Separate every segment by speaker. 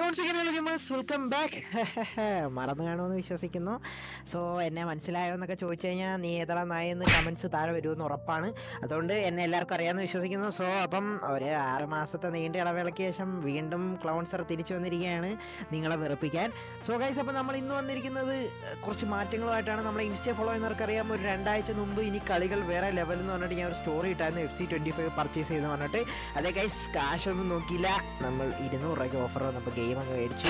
Speaker 1: Welcome back മറന്നു കാണുമെന്ന് വിശ്വസിക്കുന്നു. സോ എന്നെ മനസ്സിലായോ എന്നൊക്കെ ചോദിച്ചു കഴിഞ്ഞാൽ നീ ഏതാ നായെന്ന് കമൻസ് താഴെ വരുമെന്ന് ഉറപ്പാണ്. അതുകൊണ്ട് എന്നെ എല്ലാവർക്കും അറിയാമെന്ന് വിശ്വസിക്കുന്നു. സോ അപ്പം ഒരു ആറ് മാസത്തെ നീണ്ട ഇടവേളയ്ക്ക് ശേഷം വീണ്ടും ക്ലൗൺ സർ തിരിച്ചു വന്നിരിക്കുകയാണ് നിങ്ങളെ വെറുപ്പിക്കാൻ. സോ ഗൈസ് അപ്പം നമ്മൾ ഇന്ന് വന്നിരിക്കുന്നത് കുറച്ച് മാറ്റങ്ങളുമായിട്ടാണ്. നമ്മളെ ഇൻസ്റ്റ ഫോളോ ചെയ്യുന്നവർക്ക് അറിയാം ഒരു രണ്ടാഴ്ച മുമ്പ് ഇനി കളികൾ വേറെ ലെവൽ എന്ന് പറഞ്ഞിട്ട് ഞാൻ ഒരു സ്റ്റോറി ഇട്ടായിരുന്നു F C twenty five purchase ചെയ്തെന്ന് പറഞ്ഞിട്ട്. അതേ ഗൈസ് കാശൊന്നും നോക്കിയില്ല. നമ്മൾ ഇരുന്നൂറ് രൂപയ്ക്ക് ഓഫർ വന്നപ്പോൾ ഗെയിം അങ്ങ് മേടിച്ചു.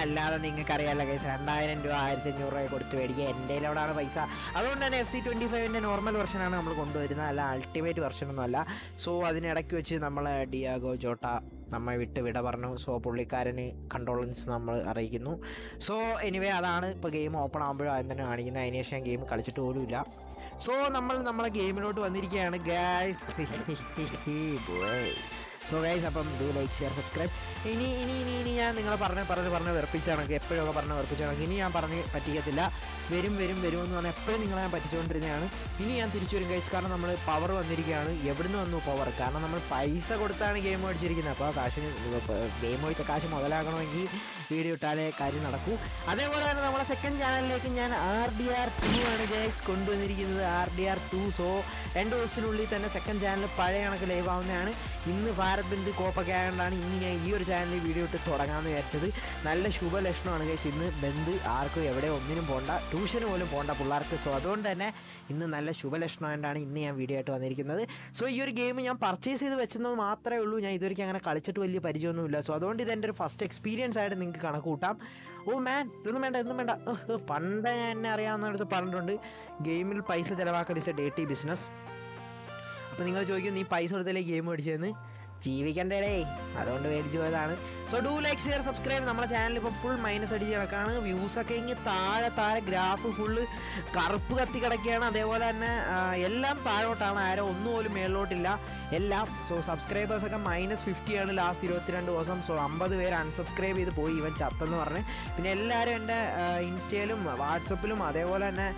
Speaker 1: അല്ലാതെ നിങ്ങൾക്ക് അറിയാമല്ലോ കേസ് രണ്ടായിരം രൂപ ആയിരത്തി അഞ്ഞൂറ് രൂപ കൊടുത്ത് മേടിക്കുക. എന്റെ അവിടെയാണ് പൈസ. അതുകൊണ്ട് തന്നെ എഫ് സി ട്വന്റി ഫൈവിന്റെ നോർമൽ വെർഷനാണ് നമ്മൾ കൊണ്ടുവരുന്നത്. അല്ല അൾട്ടിമേറ്റ് വെർഷനൊന്നും അല്ല. സോ അതിനിടയ്ക്ക് വെച്ച് നമ്മൾ ഡിയാഗോ ജോട്ട നമ്മെ വിട്ട് വിട പറഞ്ഞു. സോ പുള്ളിക്കാരന് കണ്ട്രോളൻസ് നമ്മൾ അറിയിക്കുന്നു. സോ എനിവേ അതാണ് ഇപ്പോൾ ഗെയിം ഓപ്പൺ ആകുമ്പോഴും ആദ്യം തന്നെ കാണിക്കുന്നത്. അതിന് ശേഷം ഗെയിം കളിച്ചിട്ട് പോലുമില്ല സോ നമ്മൾ നമ്മളെ ഗെയിമിലോട്ട് വന്നിരിക്കുകയാണ് ഗായ് സോ ഗൈസ് അപ്പം ഡു ലൈക്ക് ഷെയർ സബ്സ്ക്രൈബ് ഇനി ഇനി ഇനി ഇനി ഞാൻ നിങ്ങൾ പറഞ്ഞ് പറഞ്ഞ് പറഞ്ഞ് വെറുപ്പിച്ചാണെങ്കിൽ എപ്പോഴൊക്കെ പറഞ്ഞ് വെറുപ്പിച്ചാണെങ്കിൽ ഇനി ഞാൻ പറഞ്ഞ് പറ്റിക്കത്തില്ല. വരും വരും വരും എന്ന് പറഞ്ഞാൽ എപ്പോഴും നിങ്ങളെ ഞാൻ പറ്റിച്ചുകൊണ്ടിരുന്നതാണ്. ഇനി ഞാൻ തിരിച്ചു വരും ഗൈസ് കാരണം നമ്മൾ പവർ വന്നിരിക്കുകയാണ്. എവിടുന്ന് വന്നു പവർ കാരണം നമ്മൾ പൈസ കൊടുത്താണ് ഗെയിം മേടിച്ചിരിക്കുന്നത്. അപ്പോൾ കാശിന് ഗെയിം മേടിച്ച കാശ് മുതലാകണമെങ്കിൽ വീഡിയോ ഇട്ടാലേ കാര്യം നടക്കൂ. അതേപോലെ തന്നെ നമ്മുടെ സെക്കൻഡ് ചാനലിലേക്ക് ഞാൻ ആർ ഡി ആർ ടു ആണ് ഗൈസ് കൊണ്ടുവന്നിരിക്കുന്നത്. R D R two so രണ്ട് ദിവസത്തിനുള്ളിൽ തന്നെ സെക്കൻഡ് ചാനൽ പഴയ കണക്ക് ലൈവ് ആവുന്നതാണ്. ഇന്ന് ഭാരത് ബന്ദ് കോപ്പൊക്കെ ആയതുകൊണ്ടാണ് ഇന്ന് ഞാൻ ഈ ഒരു ചാനലിൽ വീഡിയോ ഇട്ട് തുടങ്ങാമെന്ന് വിചാരിച്ചത്. നല്ല ശുഭലക്ഷണമാണ് ഗൈസ് ഇന്ന് ബന്ദ് ആർക്കും എവിടെ ഒന്നിനും പോകണ്ട ട്യൂഷന് പോലും പോകണ്ട പിള്ളേർക്ക്. സോ അതുകൊണ്ട് തന്നെ ഇന്ന് നല്ല ശുഭലക്ഷണമായിട്ടാണ് ഇന്ന് ഞാൻ വീഡിയോ ആയിട്ട് വന്നിരിക്കുന്നത്. സോ ഈ ഒരു ഗെയിം ഞാൻ പർച്ചേസ് ചെയ്ത് വെച്ചെന്ന് മാത്രമേ ഉള്ളൂ. ഞാൻ ഇതുവരെയ്ക്ക് അങ്ങനെ കളിച്ചിട്ട് വലിയ പരിചയമൊന്നുമില്ല. സോ അതുകൊണ്ട് ഇത് എന്റെ ഒരു ഫസ്റ്റ് എക്സ്പീരിയൻസ് ആയിട്ട് നിങ്ങൾക്ക് കണക്ക് കൂട്ടാം ഓ മാൻ ഇതൊന്നും വേണ്ട ഇതൊന്നും വേണ്ട. പണ്ട് ഞാൻ എന്നെ അറിയാവുന്നിടത്ത് പറഞ്ഞിട്ടുണ്ട് ഗെയിമിൽ പൈസ ചിലവാക്കൽ ഇസ് എ ഡേറ്റി ബിസിനസ്. അപ്പോൾ നിങ്ങൾ ചോദിക്കും നീ പൈസ കൊടുത്തല്ലേ ഗെയിം മേടിച്ചതെന്ന്? ജീവിക്കണ്ടേടേ. അതുകൊണ്ട് മേടിച്ചു പോയതാണ്. So do like share subscribe നമ്മുടെ ചാനൽ ഇപ്പോൾ ഫുൾ മൈനസ് അടിച്ച് കിടക്കാണ്. വ്യൂസ് ഒക്കെ ഇങ്ങനെ താഴെ താഴെ ഗ്രാഫ് ഫുള്ള് കറുപ്പ് കത്തി കിടക്കുകയാണ്. അതേപോലെ തന്നെ എല്ലാം താഴോട്ടാണ്. ആരോ ഒന്നും പോലും മേളിലോട്ടില്ല. എല്ലാം സോ സബ്സ്ക്രൈബേഴ്സൊക്കെ മൈനസ് ഫിഫ്റ്റിയാണ് ലാസ്റ്റ് ഇരുപത്തിരണ്ട് ദിവസം. സോ അമ്പത് പേര് അൺസബ്സ്ക്രൈബ് ചെയ്ത് പോയി ഇവൻ ചത്തെന്ന് പറഞ്ഞ്. പിന്നെ എല്ലാവരും എന്റെ ഇൻസ്റ്റയിലും വാട്സപ്പിലും അതേപോലെ തന്നെ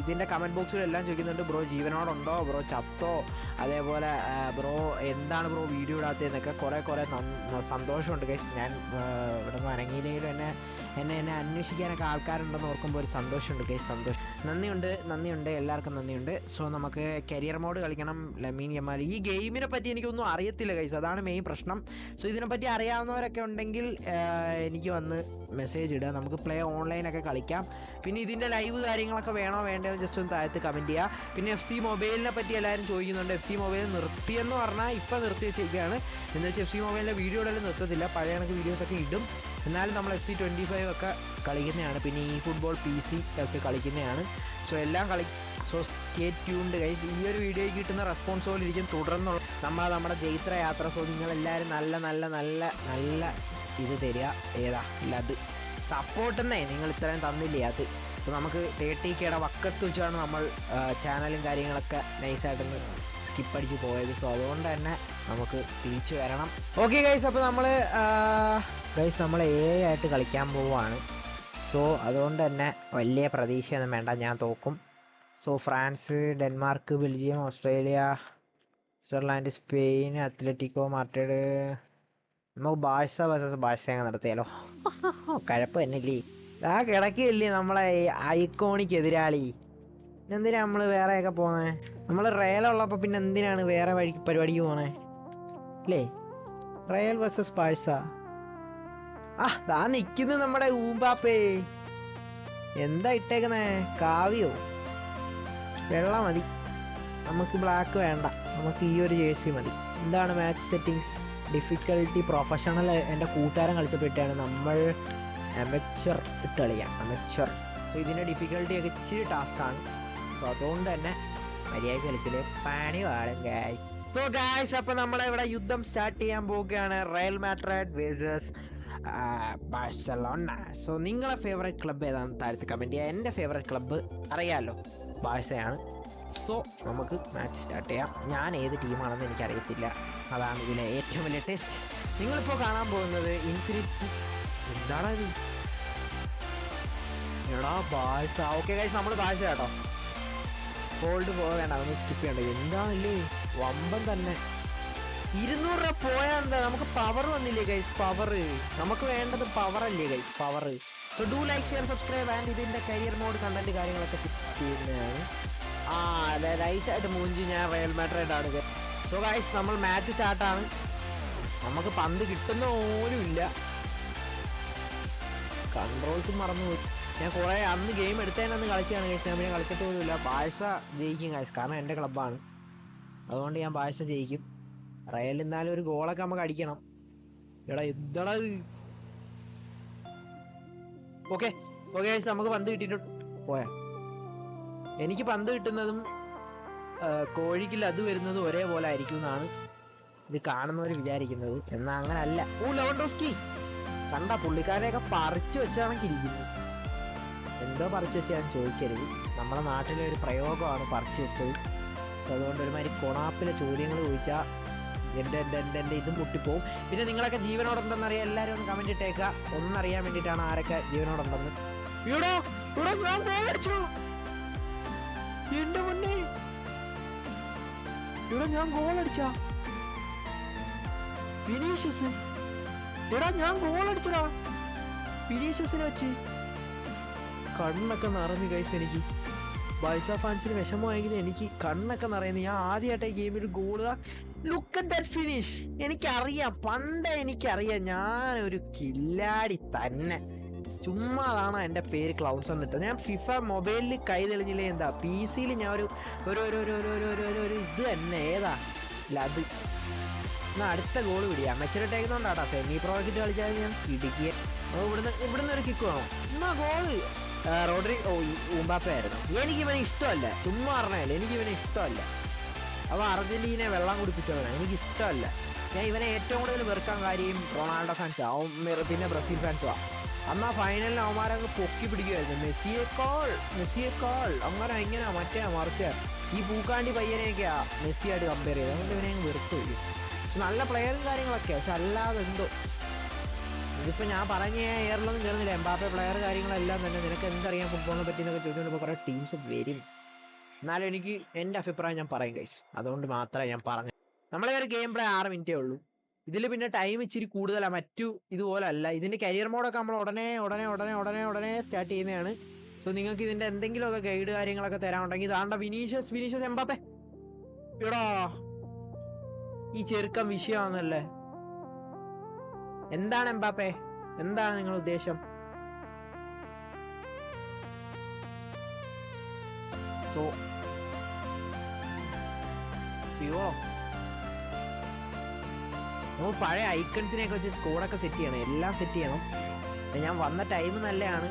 Speaker 1: ഇതിന്റെ കമന്റ് ബോക്സിലും എല്ലാം ചോദിക്കുന്നുണ്ട് ബ്രോ ജീവനോടുണ്ടോ? ബ്രോ ചത്തോ? അതേപോലെ ബ്രോ എന്താണ് ബ്രോ വീഡിയോ ഇടാത്തതെന്നൊക്കെ കുറേ കുറേ സന്തോഷമുണ്ട് ഗൈസ് ഞാൻ ഇവിടെ നിന്ന് അനങ്ങിയില്ലെങ്കിലും എന്നെ എന്നെ എന്നെ അന്വേഷിക്കാനൊക്കെ ആൾക്കാരുണ്ടെന്ന് ഓർക്കുമ്പോൾ ഒരു സന്തോഷമുണ്ട് ഗൈസ് സന്തോഷം. നന്ദിയുണ്ട് നന്ദിയുണ്ട്. എല്ലാവർക്കും നന്ദിയുണ്ട്. സോ നമുക്ക് കരിയർ മോഡ് കളിക്കണം. Lamine Yamal. ഈ ഗെയിമിനെ പറ്റി എനിക്കൊന്നും അറിയത്തില്ല ഗൈസ് അതാണ് മെയിൻ പ്രശ്നം. സോ ഇതിനെപ്പറ്റി അറിയാവുന്നവരൊക്കെ ഉണ്ടെങ്കിൽ എനിക്ക് വന്ന് മെസ്സേജ് ഇടുക. നമുക്ക് പ്ലേ ഓൺലൈനൊക്കെ കളിക്കാം. പിന്നെ ഇതിന്റെ ലൈവ് കാര്യങ്ങളൊക്കെ വേണോ വേണ്ടോ ജസ്റ്റ് ഒന്ന് താഴത്ത് കമന്റ് ചെയ്യുക പിന്നെ എഫ് സി മൊബൈലിനെ പറ്റി എല്ലാവരും ചോദിക്കുന്നുണ്ട്. എഫ് സി മൊബൈൽ നിർത്തിയെന്ന് പറഞ്ഞാൽ ഇപ്പം നിർത്തി വെച്ചിരിക്കുകയാണ് എന്ന് വെച്ചാൽ എഫ് സി മൊബൈലിന്റെ വീഡിയോ ഇടലും നിർത്തത്തില്ല. പഴയ കണക്ക് വീഡിയോസൊക്കെ ഇടും. എന്നാലും നമ്മൾ എഫ് സി ട്വന്റി ഫൈവ് ഒക്കെ കളിക്കുന്നതാണ്. പിന്നെ ഈ ഫുട്ബോൾ പി സി ഒക്കെ കളിക്കുന്നതാണ്. സോ എല്ലാം കളി സോ സ്റ്റേ ട്യൂൺഡ് ഗൈസ് ഈ ഒരു വീഡിയോയ്ക്ക് കിട്ടുന്ന റെസ്പോൺസ് പോലെ ഇരിക്കും. തുടർന്നുള്ള നമ്മൾ നമ്മുടെ ജൈത്ര യാത്ര. സോ നിങ്ങളെല്ലാവരും നല്ല നല്ല നല്ല നല്ല ഇത് തരിക. ഏതാ? ഇല്ല അത് സപ്പോർട്ടെന്നേ നിങ്ങൾ ഇത്രയും തന്നില്ലേ അത്. അപ്പോൾ നമുക്ക് തേർട്ടി കെയുടെ വക്കത്ത് വെച്ചാണ് നമ്മൾ ചാനലും കാര്യങ്ങളൊക്കെ നൈസായിട്ടൊന്ന് സ്കിപ്പ് അടിച്ച് പോയത്. സോ അതുകൊണ്ട് തന്നെ നമുക്ക് തിരിച്ചു വരണം. ഓക്കെ ഗൈസ് അപ്പോൾ നമ്മൾ ഗൈസ് നമ്മൾ എ ആയിട്ട് കളിക്കാൻ പോവുകയാണ് സോ അതുകൊണ്ട് തന്നെ വലിയ പ്രതീക്ഷയൊന്നും വേണ്ട ഞാൻ തോക്കും. So France Denmark Belgium Australia Switzerland Spain Atletico Madrid നമുക്ക് ബാഴ്സ വേഴ്സസ് ബാഴ്സ അങ്ങ് നടത്തിയാലോ? കഴപ്പ് തന്നെയല്ലേ. ആ കിടക്കില്ലേ നമ്മളെ ഐക്കോണിക് എതിരാളി. എന്തിനാ നമ്മൾ വേറെയൊക്കെ പോകുന്നത് നമ്മൾ റേലുള്ളപ്പോൾ പിന്നെ എന്തിനാണ് വേറെ വഴിക്ക് പരിപാടിക്ക് പോണേ അല്ലേ റയൽ വേഴ്സസ് പാഴ്സ ആ ദാ നിക്കുന്നു നമ്മുടെ ഊമ്പാപ്പേ. എന്താ ഇട്ടേക്കുന്നേ? കാവ്യോ? വെള്ള മതി. നമുക്ക് ബ്ലാക്ക് വേണ്ട. നമുക്ക് ഈ ഒരു ജേഴ്സി മതി. എന്താണ് മാച്ച് സെറ്റിങ്സ് ഡിഫിക്കൽട്ടി പ്രൊഫഷണൽ എന്റെ കൂട്ടുകാരൻ കളിച്ചപ്പോഴാണ് നമ്മൾ അമച്ചർ ഇട്ട് കളിക്കാം. അമച്ചർ സോ ഇതിന്റെ ഡിഫിക്കൽട്ടി ഒക്കെ ഇച്ചിരി ടാസ്ക്കാണ് സോ അതുകൊണ്ട് തന്നെ മര്യാദ കളിച്ചില്ലേ? പണി വാഴും ഗായ് സോ ഗായ്സ് അപ്പോൾ നമ്മളിവിടെ യുദ്ധം സ്റ്റാർട്ട് ചെയ്യാൻ പോവുകയാണ്. Real Madrid versus Barcelona so നിങ്ങളെ ഫേവറേറ്റ് ക്ലബ്ബ് ഏതാണെന്ന് താഴത്ത് കമന്റ് ചെയ്യുക. എന്റെ ഫേവറേറ്റ് ക്ലബ്ബ് അറിയാമല്ലോ ബാഴ്സയാണ്. സോ നമുക്ക് മാച്ച് സ്റ്റാർട്ട് ചെയ്യാം. ഞാൻ ഏത് ടീമാണെന്ന് എനിക്കറിയത്തില്ല. അതാണ് ഇതിലെ ഏറ്റവും വലിയ ടെസ്റ്റ് നിങ്ങളിപ്പോൾ കാണാൻ പോകുന്നത് ഇൻഫിനിറ്റി എന്താണ് എടാ ബാഴ്സ. ഓക്കെ കഴിച്ച് നമ്മൾ ബാഴ്സ കേട്ടോ ഹോൾഡ് പോകേണ്ട അതൊന്ന് സ്കിപ്പ് ചെയ്യണ്ട. എന്താണല്ലേ? വമ്പൻ തന്നെ. ഇരുന്നൂറ് രൂപ പോയാൽ എന്താ? നമുക്ക് പവർ വന്നില്ലേ ഗൈസ് പവർ നമുക്ക് വേണ്ടത് പവർ അല്ലേ guys power so do like share subscribe and ഇതിന്റെ കരിയർ മോഡ് കണ്ടന്റ് കാര്യങ്ങളൊക്കെ സെറ്റ് ചെയ്യുന്നതാണ്. ആ അതെ നൈസായിട്ട് മൂഞ്ചി ഞാൻ റയൽ മാഡ്രിഡ് ആണ് സോ ഗൈസ് നമ്മൾ മാച്ച് സ്റ്റാർട്ടാണ് നമുക്ക് പന്ത് കിട്ടുന്ന പോലും ഇല്ല. കൺട്രോൾസും മറന്നുപോയി. ഞാൻ കുറേ അന്ന് ഗെയിം എടുത്തതിനന്ന് കളിച്ചാണ് ഗൈസ് ഞാൻ പിന്നെ കളിച്ചിട്ട് പോലും ഇല്ല. ബാഴ്സ ജയിക്കും ഗൈസ് കാരണം എന്റെ ക്ലബ്ബാണ് അതുകൊണ്ട് ഞാൻ ബാഴ്സ ജയിക്കും. റയൽ എന്നാലും ഒരു ഗോളൊക്കെ നമുക്ക് അടിക്കണം. എടാ എന്താടാ ഓക്കെ ഓക്കെ നമുക്ക് പന്ത് കിട്ടിയിട്ട് പോയാ. എനിക്ക് പന്ത് കിട്ടുന്നതും കോഴിക്കിൽ അത് വരുന്നതും ഒരേപോലെ ആയിരിക്കും എന്നാണ് ഇത് കാണുന്നവർ വിചാരിക്കുന്നത്. എന്നാ അങ്ങനെ അല്ല ഓ ലവൻഡോസ്കി കണ്ട പുള്ളിക്കാരെയൊക്കെ പറിച്ചു വെച്ചാണെങ്കിൽ ഇരിക്കുന്നത്. എന്തോ പറിച്ചു വെച്ചാണ് ചോദിക്കരുത്. നമ്മുടെ നാട്ടിലെ ഒരു പ്രയോഗമാണ് പറിച്ചു വെച്ചത്. സോ അതുകൊണ്ട് ഒരുമാതിരി കൊണാപ്പിലെ ചോദ്യങ്ങൾ ചോദിച്ചാൽ എന്റെ എന്റെ എന്റെ എന്റെ ഇതും മുട്ടിപ്പോവും പിന്നെ നിങ്ങളൊക്കെ ജീവനോടുണ്ടെന്ന് അറിയാം എല്ലാവരും ഒന്ന് കമന്റ് ഇട്ടേക്കുക ഒന്നറിയാൻ വേണ്ടിയിട്ടാണ് ആരൊക്കെ ജീവനോടുണ്ടെന്ന് ഇവിടെ ഞാൻ ഞാൻ ഞാൻ വെച്ച്. കണ്ണൊക്കെ നിറഞ്ഞു കൈസ് എനിക്ക്. ബൈസ ഫാൻസിന് വിഷമമായെങ്കിൽ എനിക്ക് കണ്ണൊക്കെ നിറയുന്നു. ഞാൻ ആദ്യമായിട്ട് ഗെയിമിൽ goal look at that finish എനിക്കറിയാം. പണ്ടേ എനിക്കറിയാം. ഞാനൊരു കില്ലാടി തന്നെ. ചുമ്മാതാണ് എന്റെ പേര് ക്ലൗഡ്സ് എന്നിട്ട് ഞാൻ ഫിഫ മൊബൈലിൽ കൈ തെളിഞ്ഞില്ലേ? എന്താ പി സിയിൽ ഞാൻ ഒരു ഒരു ഒരു ഒരു ഒരു ഒരു ഒരു ഒരു ഒരു ഇത് തന്നെ. ഏതാ? ലത് എന്നാൽ അടുത്ത ഗോൾ പിടിയാ മെച്ചറിട്ടേക്കുന്നുണ്ടാട്ടാ സെമി പ്രോജക്റ്റ് കളിച്ചാൽ ഞാൻ ഇടുക്കിയ. ഓ ഇവിടുന്ന് ഇവിടുന്ന് ഒരു കിക്ക് വേണോ? എന്നാ ഗോൾ റോഡറി ഓ ഊമ്പാപ്പ ആയിരുന്നു എനിക്ക് ഇവനെ ഇഷ്ടമല്ല. ചുമ്മാ പറഞ്ഞല്ലേ എനിക്ക് ഇവനെ ഇഷ്ടമല്ല. അവ അർജന്റീന വെള്ളം കുടിപ്പിച്ചവനാണ് എനിക്ക് ഇഷ്ടമല്ല ഞാൻ ഇവനെ ഏറ്റവും കൂടുതൽ വെറുക്കാൻ കാര്യം റൊണാൾഡോ ഫാൻസാ പിന്നെ ബ്രസീൽ ഫാൻസുവാ അന്ന് ആ ഫൈനലിൽ അവന്മാരങ്ങ് പൊക്കി പിടിക്കുമായിരുന്നു മെസ്സിയെ കോൾ മെസ്സിയെ കോൾ അങ്ങനെ എങ്ങനെയാ മറ്റേ മറിച്ച. ഈ പൂക്കാണ്ടി പയ്യനെയൊക്കെയാ മെസ്സിയായിട്ട് കമ്പയർ ചെയ്ത് അതുകൊണ്ട് ഇവനെ വെറുത്തു. പക്ഷെ നല്ല പ്ലെയറും കാര്യങ്ങളൊക്കെ പക്ഷെ അല്ലാതെ എന്തോ ഇതിപ്പോ ഞാൻ പറഞ്ഞ എയറിലൊന്നും ചേർന്നില്ല എംബാപ്പെ പ്ലെയർ കാര്യങ്ങളെല്ലാം തന്നെ നിനക്ക് എന്തറിയാം ഫുട്ബോളിനെ പറ്റി എന്നൊക്കെ ചോദിച്ചുകൊണ്ട് കുറേ ടീംസ് വരും. എന്നാലും എനിക്ക് എന്റെ അഭിപ്രായം ഞാൻ പറയും കൈസ് അതുകൊണ്ട് മാത്രമേ ഞാൻ പറഞ്ഞു നമ്മളെ ഒരു ഗെയിം പ്ലേ ആറ് മിനിറ്റേ ഉള്ളൂ. ഇതിൽ പിന്നെ ടൈം ഇച്ചിരി കൂടുതലാണ് മറ്റു ഇതുപോലെ അല്ല. ഇതിന്റെ കരിയർ മോഡൊക്കെ നമ്മൾ ഉടനെ ഉടനെ ഉടനെ ഉടനെ ഉടനെ സ്റ്റാർട്ട് ചെയ്യുന്നതാണ്. സോ നിങ്ങൾക്ക് ഇതിന്റെ എന്തെങ്കിലുമൊക്കെ ഗൈഡ് കാര്യങ്ങളൊക്കെ തരാനുണ്ടെങ്കിൽ ഇതാണ്ട വിനീഷ്യസ് വിനീഷ്യസ് എംബാപ്പെ. എടാ ഈ ചെറുക്കം വിഷയമാണല്ലേ? എന്താണ് എംബാപ്പെ? എന്താണ് നിങ്ങൾ ഉദ്ദേശം? സോ പ്യൂറോ നമ്മൾ പഴയ ഐക്കൺസിനെയൊക്കെ വെച്ച് സ്കോഡൊക്കെ സെറ്റ് ചെയ്യണം. എല്ലാം സെറ്റ് ചെയ്യണം. ഞാൻ വന്ന ടൈം നല്ലതാണ്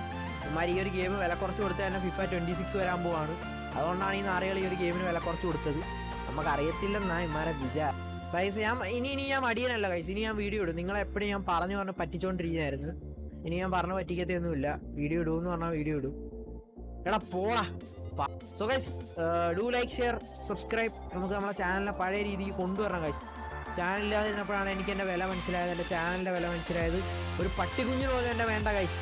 Speaker 1: ഇമാര് ഈ ഒരു ഗെയിം വില കുറച്ച് കൊടുത്ത് തന്നെ ഫിഫ ട്വന്റി സിക്സ് വരാൻ പോവാണ്. അതുകൊണ്ടാണ് ഈ നാറികൾ ഈ ഒരു ഗെയിമിന് വില കുറച്ച് കൊടുത്തത്. നമുക്ക് അറിയത്തില്ലെന്നാ ഇമാരെ വിചാ ഗൈസ് ഞാൻ ഇനി ഇനി ഞാൻ മടിയനല്ല ഗൈസ് ഇനി ഞാൻ വീഡിയോ ഇടും. നിങ്ങളെ എപ്പോഴും ഞാൻ പറഞ്ഞു പറഞ്ഞ് പറ്റിച്ചോണ്ടിരിക്കുകയായിരുന്നു ഇനി ഞാൻ പറഞ്ഞു പറ്റിക്കത്തൊന്നുമില്ല വീഡിയോ ഇടുമെന്ന് പറഞ്ഞാൽ വീഡിയോ ഇടും. എടാ പോടാ. So guys do like share subscribe നമുക്ക് നമ്മളെ ചാനലിനെ പഴയ രീതിക്ക് കൊണ്ടുവരണം ഗൈസ് ചാനലില്ലാതിരുന്നപ്പോഴാണ് എനിക്ക് എന്റെ വില മനസ്സിലായത്. എന്റെ ചാനലിന്റെ വില മനസ്സിലായത്. ഒരു പട്ടിക്കുഞ്ഞിന് പോലും എന്റെ വേണ്ട ഗൈസ്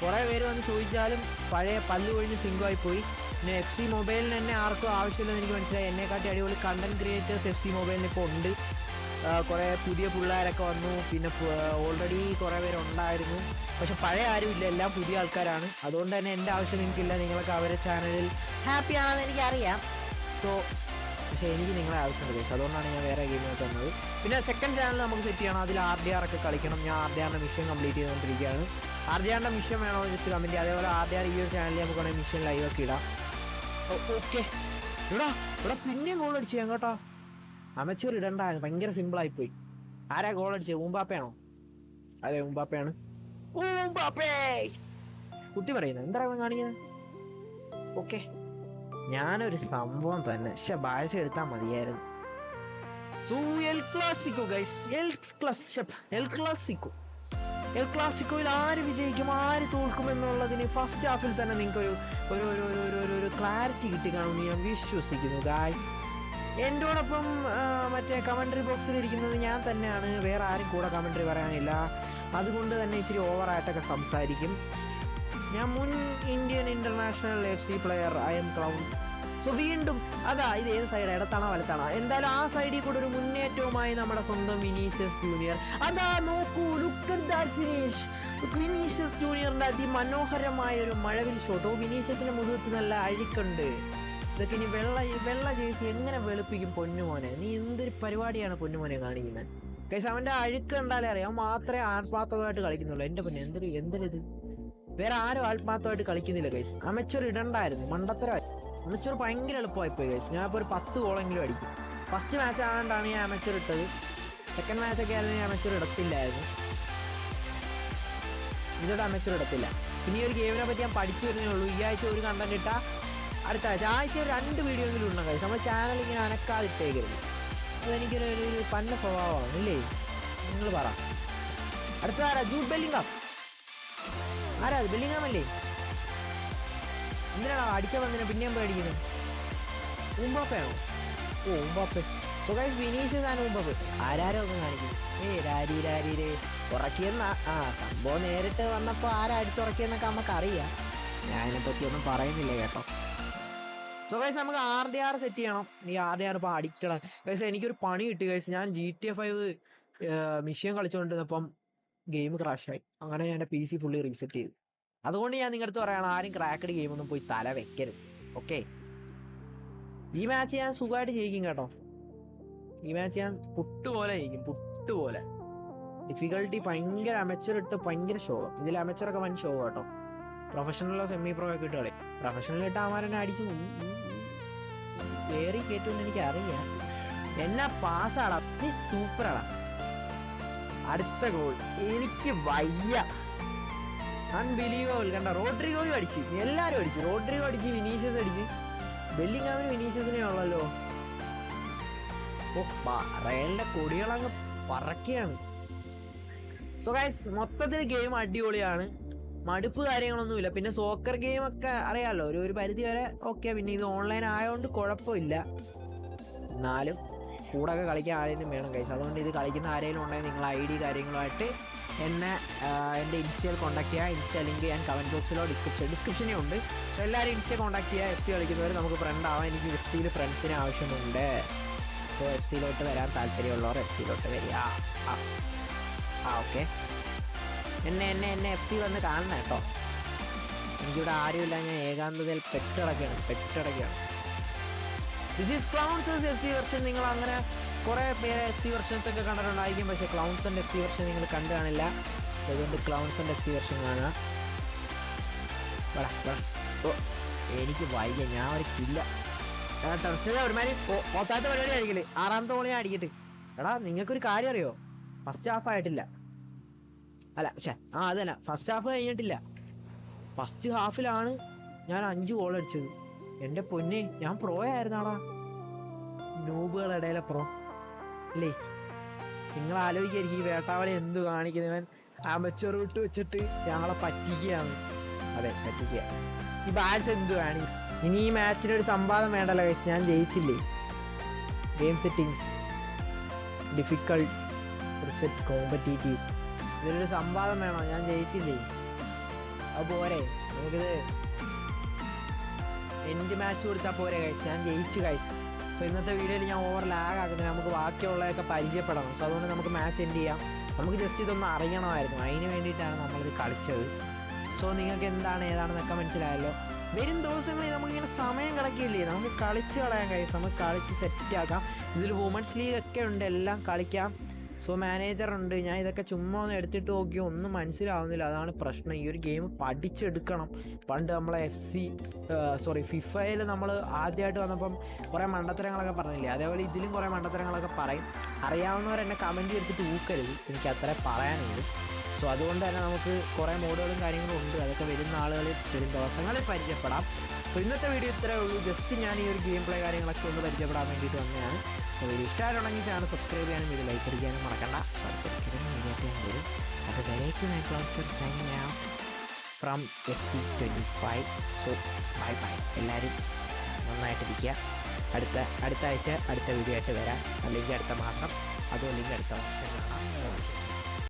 Speaker 1: കുറേ പേര് വന്ന് ചോദിച്ചാലും പഴയ പല്ല് കൊഴിഞ്ഞ് സിങ്കുമായി പോയി. പിന്നെ എഫ് സി മൊബൈലിന് തന്നെ ആർക്കും ആവശ്യമില്ലെന്ന് എനിക്ക് മനസ്സിലായി. എന്നെക്കാട്ടി അടിപൊളി കണ്ടന്റ് ക്രിയേറ്റേഴ്സ് എഫ് സി മൊബൈലിന് ഇപ്പോൾ ഉണ്ട്. കുറേ പുതിയ പിള്ളേരൊക്കെ വന്നു. പിന്നെ ഓൾറെഡി കുറേ പേരുണ്ടായിരുന്നു പക്ഷെ പഴയ ആരും ഇല്ല. എല്ലാം പുതിയ ആൾക്കാരാണ്. അതുകൊണ്ട് തന്നെ എന്റെ ആവശ്യം നിങ്ങൾക്കില്ല. നിങ്ങളൊക്കെ അവരെ ചാനലിൽ ഹാപ്പി ആണെന്ന് എനിക്കറിയാം. സോ പക്ഷേ എനിക്ക് നിങ്ങളെ ആവശ്യമുണ്ട് guys. അതുകൊണ്ടാണ് ഞാൻ വേറെ ഗെയിമിൽ തന്നത് പിന്നെ സെക്കൻഡ് ചാനൽ നമുക്ക് സെറ്റ് ചെയ്യണം. അതിൽ ആർ ഡി ആർ ഒക്കെ കളിക്കണം. ഞാൻ ആർ ഡി ആറിന്റെ മിഷൻ കംപ്ലീറ്റ് ചെയ്തുകൊണ്ടിരിക്കുകയാണ്. ആർ ഡി ആറിന്റെ മിഷൻ വേണോ ജസ്റ്റ് കമന്റ് അതേപോലെ ആർ ഡി ആർ ഈ ഒരു ചാനലിൽ നമുക്ക് വേണമെങ്കിൽ മിഷൻ ലൈവ് ഒക്കെ ഇടാം. ഓക്കെ. എടാ ഇവിടെ പിന്നെയും ഗോൾ അടിച്ചു ഞാൻ കേട്ടോ അമച്ചൂർ ഇടണ്ട ഭയങ്കര സിമ്പിൾ ആയി പോയി. ആരാ ഗോൾ അടിച്ചത് ഊമ്പാപ്പയാണോ അതെ ഊമ്പാപ്പയാണ് ഊമ്പാപ്പേ കുത്തി പറയുന്നത് എന്താ കാണിക്കുന്നത് ഓക്കെ. ഞാനൊരു സംഭവം തന്നെ പക്ഷെ ബാഴ്ച എടുത്താൽ മതിയായിരുന്നു. So El Clasico guys El class El Clasico. El ക്ലാസിക്കോയിൽ ആര് വിജയിക്കും ആര് തോൽക്കും എന്നുള്ളതിന് ഫസ്റ്റ് ഹാഫിൽ തന്നെ നിങ്ങൾക്ക് ഒരു ഒരു ഒരു ഒരു ഒരു ഒരു ക്ലാരിറ്റി കിട്ടി കാണുമെന്ന് ഞാൻ വിശ്വസിക്കുന്നു ഗായ്സ് എന്നോടൊപ്പം ആ, മറ്റേ കമൻട്രി ബോക്സിൽ ഇരിക്കുന്നത് ഞാൻ തന്നെയാണ്. വേറെ ആരും കൂടെ കമൻട്രി പറയാനില്ല. അതുകൊണ്ട് തന്നെ ഇച്ചിരി ഓവറായിട്ടൊക്കെ സംസാരിക്കും. ഞാൻ മുൻ Indian international F C player I'm clown so വീണ്ടും അതാ ഇത് ഏത് സൈഡ് ഇടത്താണോ വലത്താണോ? എന്തായാലും ആ സൈഡിൽ കൂടെ ഒരു മുന്നേറ്റവുമായി നമ്മുടെ സ്വന്തം വിനീഷ്യസ് ജൂനിയർ അതാ നോക്കൂ ലുക്ക് ദാറ്റ് ഫിനിഷ് വിനീഷ്യസ് ജൂനിയറിന്റെ അതിമനോഹരമായ ഒരു മഴവിൽ ഷോട്ട് ഓ വിനീഷ്യസിന്റെ മുഖത്ത് നല്ല അഴുക്കുണ്ട്. ഇതൊക്കെ ഇനി വെള്ള വെള്ള ജേഴ്സി എങ്ങനെ വെളുപ്പിക്കും പൊന്നുമോനെ? നീ എന്തൊരു പരിപാടിയാണ് പൊന്നുമോനെ കാണിക്കുന്നത് കൈസ് അവന്റെ അഴുക്ക് കണ്ടാലേ അറിയാം. മാത്രമേ ആത്മാർത്ഥമായിട്ട് കളിക്കുന്നുള്ളൂ. എന്റെ പൊന്നെ എന്തൊരു എന്തൊരു ഇത്? വേറെ ആരും ആത്മാർത്ഥമായിട്ട് കളിക്കുന്നില്ല കൈസ് അമച്ചൊരു ഇടണ്ടായിരുന്നു മണ്ടത്തരമായി. അമച്ചർ ഭയങ്കര എളുപ്പമായി പോയി കൈസ് ഞാൻ ഇപ്പോൾ ഒരു പത്ത് ഗോളെങ്കിലും അടിക്കും. ഫസ്റ്റ് മാച്ച് ആണെണ്ടാണ് ഞാൻ അമച്ചർ ഇട്ടത്. സെക്കൻഡ് മാച്ച് ഒക്കെ ആയിരുന്നു ഞാൻ അമച്ചർ ഇടത്തില്ലായിരുന്നു. ഇതോടെ അമച്ചർ ഇടത്തില്ല. പിന്നെ ഈ ഒരു ഗെയിമിനെ പറ്റി ഞാൻ പഠിച്ചു വരുന്നേ ഉള്ളൂ. ഈ ആഴ്ച ഒരു കണ്ടന്റ് ഇട്ടാൽ അടുത്ത ആഴ്ച ആഴ്ച രണ്ട് വീഡിയോ എങ്കിലും ഉണ്ടോ കഴിച്ചു നമ്മുടെ ചാനൽ ഇങ്ങനെ അനക്കാതിട്ടേക്കരുത്. അതെനിക്കൊരു ഒരു പന്ന സ്വഭാവമാണ് ഇല്ലേ? നിങ്ങൾ പറ. അടുത്തതാരാ ജൂട്ട് ബെല്ലിംഗം. ആരാ ബെല്ലിംഗം അല്ലേ? എന്തിനാണോ അടിച്ച വന്നിനെ പിന്നെയും പേടിക്കുന്നു ഉമ്പാപ്പയാണോ ഓ ഉമ്പാപ്പ സോ ഗൈസ് വിനീഷ്യസ് ആണ് ഉമ്പാപ്പ് ആരാരോ ഒന്ന് കാണിക്കും? ഏ രാരി രാരി രേ ഉറക്കിയെന്ന? ആ സംഭവം നേരിട്ട് വന്നപ്പോൾ ആരാ അടിച്ചുറക്കിയെന്നൊക്കെ നമുക്ക് അറിയാം. ഞാൻ അതിനെപ്പറ്റി ഒന്നും പറയുന്നില്ല കേട്ടോ. സോ ഗൈസ് നമുക്ക് ആർ ഡി ആർ സെറ്റ് ചെയ്യണം. ഈ ആർ ഡി ആർ ഇപ്പോൾ അഡിക്റ്റഡ് ആണ്. ഗൈസ് എനിക്കൊരു പണി കിട്ടി ഗൈസ് ഞാൻ G T A five mission കളിച്ചുകൊണ്ടിരുന്നപ്പം game ക്രാഷായി അങ്ങനെ ഞാൻ എന്റെ പി സി ഫുള്ളി റീസെറ്റ് ചെയ്തു. അതുകൊണ്ട് ഞാൻ നിങ്ങളുടെ അടുത്ത് പറയണം ആരും ക്രാക്കഡ് ഗെയിം ഒന്നും പോയി തല വെക്കരുത് ഓക്കെ ഈ മാച്ച് ഞാൻ സുഖമായിട്ട് ജയിക്കും കേട്ടോ ഈ മാച്ച് ഞാൻ പുട്ടുപോലെ ജയിക്കും പുട്ടുപോലെ ഡിഫിക്കൽട്ടി ഭയങ്കര അമച്ചർ ഇട്ട് ഭയങ്കര ഷോ ഇതിൽ അമച്ചറൊക്കെ വൻ ഷോ കേട്ടോ പ്രൊഫഷണലോ സെമി പ്രോ ഒക്കെ ഇട്ട് കളി പ്രൊഫഷണൽ ഇട്ട് അവരെന്നെ അടിച്ചു കയറി കേട്ടുമെന്ന് എനിക്ക് അറിയാം എന്നാ പാസ്സാടാ നീ സൂപ്പറാടാ അടുത്ത ഗോൾ എനിക്ക് വയ്യ അൺബിലീവബിൾ കണ്ട? റോഡ്രിഗോയും അടിച്ച്. എല്ലാരും അടിച്ച്. റോഡ്രിഗോ അടിച്ച് വിനീഷ്യസ് അടിച്ച്. ബെല്ലിങ്ങാമിന് വിനീഷ്യസിനെ ഉള്ളല്ലോ റയലിന്റെ കൊടികളങ്ങ് പറക്കുകയാണ്. സോ ഗൈസ് മൊത്തത്തിൽ ഗെയിം അടിപൊളിയാണ്. മടുപ്പ് കാര്യങ്ങളൊന്നുമില്ല. പിന്നെ സോക്കർ ഗെയിം ഒക്കെ അറിയാലോ? ഒരു ഒരു പരിധി വരെ ഓക്കെ പിന്നെ ഇത് ഓൺലൈൻ ആയതുകൊണ്ട് കുഴപ്പമില്ല. എന്നാലും കൂടെ ഒക്കെ കളിക്കാൻ ആരെങ്കിലും വേണം കൈസ് അതുകൊണ്ട് ഇത് കളിക്കുന്ന ആരെങ്കിലും ഉണ്ടെങ്കിൽ നിങ്ങൾ ഐ ഡി കാര്യങ്ങളുമായിട്ട് എന്നെ എന്റെ ഇൻസ്റ്റയിൽ കോൺടാക്ട് ചെയ്യുക ഇൻസ്റ്റ ലിങ്ക് ഞാൻ കമന്റ് ബോക്സിലോ ഡിസ്ക്രിപ്ഷൻ ഡിസ്ക്രിപ്ഷനേ ഉണ്ട്. സോ എല്ലാവരും ഇൻസ്റ്റ കോൺടാക്ട് ചെയ്യുക എഫ് സി കളിക്കുന്നവർ നമുക്ക് ഫ്രണ്ട് ആവാം. എനിക്ക് എഫ് സിയിൽ ഫ്രണ്ട്സിന് ആവശ്യമുണ്ട്. സോ എഫ് സിയിലോട്ട് വരാൻ താല്പര്യമുള്ളവർ എഫ് സിയിലോട്ട് വരിക. ആ ആ ഓക്കെ എന്നെ എന്നെ എന്നെ എഫ് സി വന്ന് കാണണം കേട്ടോ. എനിക്കിവിടെ ആരുമില്ല. ഞാൻ ഏകാന്തതയിൽ പെട്ടിടക്കുകയാണ്. പെട്ടിടക്കുകയാണ്. This is clowns F C version നിങ്ങൾ അങ്ങനെ കുറെ പേര് എഫ് സി വെർഷൻസ് ഒക്കെ കണ്ടിട്ടുണ്ടായിരിക്കും. പക്ഷേ ആൻഡ് എഫ് സി വെർഷൻ നിങ്ങൾ കണ്ടു കാണില്ല. അതുകൊണ്ട് ആൻഡ് എഫ് സി വെർഷൻ കാണാം. എനിക്ക് വൈകി ഞാൻ ഒരു കില്ല ഒരുമാതിരി പോത്താത്ത പരിപാടി ആയിരിക്കില്ലേ? ആറാമത്തെ ഗോളി ഞാൻ അടിക്കട്ട്. എടാ നിങ്ങൾക്കൊരു കാര്യം അറിയോ? ഫസ്റ്റ് ഹാഫ് ആയിട്ടില്ല. അല്ല ഛേ ആ അത് തന്നെ. ഫസ്റ്റ് ഹാഫ് കഴിഞ്ഞിട്ടില്ല. ഫസ്റ്റ് ഹാഫിലാണ് ഞാൻ അഞ്ച് ഗോൾ അടിച്ചത്. എന്റെ പൊന്നെ ഞാൻ പ്രോ ആയിരുന്നാടാ. നൂബുകളുടെ ഇടയിലെ പ്രോ അല്ലേ? നിങ്ങൾ ആലോചിക്കായിരിക്കും ഈ വേട്ടാവളി എന്ത് കാണിക്കുന്നവൻ? അമച്ചർ വിട്ട് വെച്ചിട്ട് ഞങ്ങളെ പറ്റിക്കുകയാണ്. അതെ പറ്റിക്കുക. ഈ ബാറ്റ്സ് എന്ത് കാണി? ഇനി ഈ മാച്ചിന് ഒരു സംവാദം വേണ്ടല്ലോ കഴിച്ച് ഞാൻ ജയിച്ചില്ലേ? ഗെയിം സെറ്റിങ്സ് ഡിഫിക്കൾട്ട് കോമ്പറ്റീറ്റീവ് ഇതിലൊരു സംവാദം വേണോ. ഞാൻ ജയിച്ചില്ലേ? അത് പോരെ. നമുക്കിത് എൻഡ് മാച്ച് കൊടുത്താൽ പോരെ കൈസ് ഞാൻ ജയിച്ചു കൈസ് സോ ഇന്നത്തെ വീഡിയോയിൽ ഞാൻ ഓവർ ലാഗ് ആക്കുന്നത് നമുക്ക് ബാക്കിയുള്ളതൊക്കെ പരിചയപ്പെടണം. സോ അതുകൊണ്ട് നമുക്ക് മാച്ച് എൻഡ് ചെയ്യാം. നമുക്ക് ജസ്റ്റ് ഇതൊന്ന് അറിയണമായിരുന്നു. അതിന് വേണ്ടിയിട്ടാണ് നമ്മളിത് കളിച്ചത്. സോ നിങ്ങൾക്ക് എന്താണ് ഏതാണെന്നൊക്കെ മനസ്സിലായല്ലോ. വരും ദിവസങ്ങളിൽ നമുക്കിങ്ങനെ സമയം കിടക്കില്ലേ? നമുക്ക് കളിച്ച് കളയാൻ കഴിയും. നമുക്ക് കളിച്ച് സെറ്റാക്കാം ഇതിൽ വുമൻസ് ലീഗ് ഒക്കെ ഉണ്ട്. എല്ലാം കളിക്കാം. സോ മാനേജർ ഉണ്ട്. ഞാൻ ഇതൊക്കെ ചുമ്മാ ഒന്ന് എടുത്തിട്ട് നോക്കി ഒന്നും മനസ്സിലാവുന്നില്ല. അതാണ് പ്രശ്നം. ഈ ഒരു ഗെയിം പഠിച്ചെടുക്കണം. പണ്ട് നമ്മളെ എഫ് സി സോറി ഫിഫയിൽ നമ്മൾ ആദ്യമായിട്ട് വന്നപ്പം കുറേ മണ്ടത്തരങ്ങളൊക്കെ പറഞ്ഞില്ലേ? അതേപോലെ ഇതിലും കുറേ മണ്ടത്തരങ്ങളൊക്കെ പറയും. അറിയാവുന്നവർ എന്നെ കമന്റ് ചെയ്തിട്ട് ഊക്കരുത്. എനിക്ക് അത്ര പറയാനുള്ളൂ. സോ അതുകൊണ്ട് തന്നെ നമുക്ക് കുറേ മോഡുകളും കാര്യങ്ങളും ഉണ്ട്. അതൊക്കെ വരുന്ന ആളുകളിൽ വരും. ദിവസങ്ങളിൽ പരിചയപ്പെടാം. സോ ഇന്നത്തെ വീഡിയോ ഇത്രയേ ഉള്ളൂ. ജസ്റ്റ് ഞാൻ ഈ ഒരു ഗെയിം പ്ലേ കാര്യങ്ങളൊക്കെ ഒന്ന് പരിചയപ്പെടാൻ വേണ്ടിയിട്ട് വന്നതാണ്. വീഡിയോ ഇഷ്ടമായിട്ടുണ്ടെങ്കിൽ ചാനൽ സബ്സ്ക്രൈബ് ചെയ്യാനും വീഡിയോ ലൈക്ക് അടിക്കാനും മറക്കണ്ട. അത് വരേക്കും my class from F twenty five so bye bye എല്ലാവരും നന്നായിട്ടിരിക്കുക. അടുത്ത അടുത്ത ആഴ്ച അടുത്ത വീഡിയോ ആയിട്ട് വരാം. അല്ലെങ്കിൽ അടുത്ത മാസം. അതും അല്ലെങ്കിൽ അടുത്ത വർഷം.